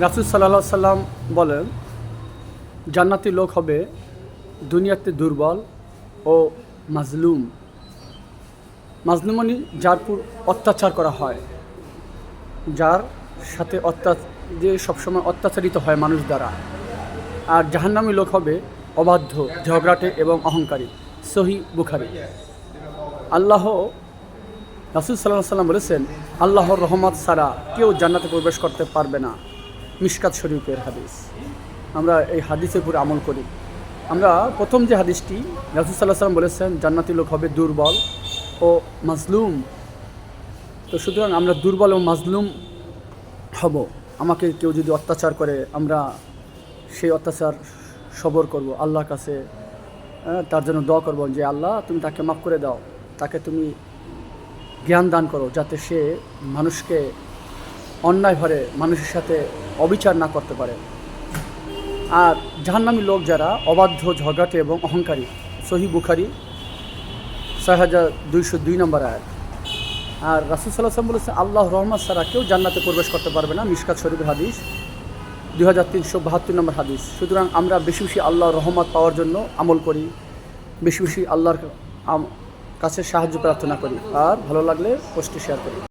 রাসুল সাল্লাহ সাল্লাম বলেন, জান্নাতি লোক হবে দুনিয়াতে দুর্বল ও মাজলুম। মাজলুমনি যার পুর অত্যাচার করা হয়, যার সাথে অত্যা যে সবসময় অত্যাচারিত হয় মানুষ দ্বারা। আর জাহান্নামী লোক হবে অবাধ্য, ঝগড়াটে এবং অহংকারী। সহি বুখারি। আল্লাহ, রাসুল সাল্লাহ সাল্লাম বলেছেন, আল্লাহর রহমত ছাড়া কেউ জান্নাতে প্রবেশ করতে পারবে না। মিশকাত শরীফের হাদিস। আমরা এই হাদিসের উপরে আমল করি। আমরা প্রথম যে হাদিসটি, রাসুল সাল্লাহ সাল্লাম বলেছেন, জান্নাতি লোক হবে দুর্বল ও মাজলুম। তো সুতরাং আমরা দুর্বল ও মাজলুম হব। আমাকে কেউ যদি অত্যাচার করে, আমরা সেই অত্যাচার সবর করব, আল্লাহর কাছে তার জন্য দোয়া করব যে, আল্লাহ, তুমি তাকে মাফ করে দাও। তাকে তুমি জ্ঞান দান করো যাতে সে মানুষকে অন্যায় ভরে, মানুষের সাথে অবিচার না করতে পারে। আর জাহান্নামী লোক যারা অবাধ্য, ঝগড়াটে এবং অহংকারী, সহি বুখারি, ছয় হাজার দুইশো দুই নম্বর আয়াত। আর রাসুল সাল্লাহ বলেছে আল্লাহ রহমান ছাড়া কেউ জান্নাতে প্রবেশ করতে পারবে না। মিশকাত শরীফের হাদিস, দুই হাজার তিনশো বাহাত্তর নম্বর হাদিস। সুতরাং আমরা বেশি বেশি আল্লাহর রহমত পাওয়ার জন্য আমল করি, বেশি বেশি আল্লাহর কাছে সাহায্য প্রার্থনা করি। আর ভালো লাগলে পোস্টে শেয়ার করি।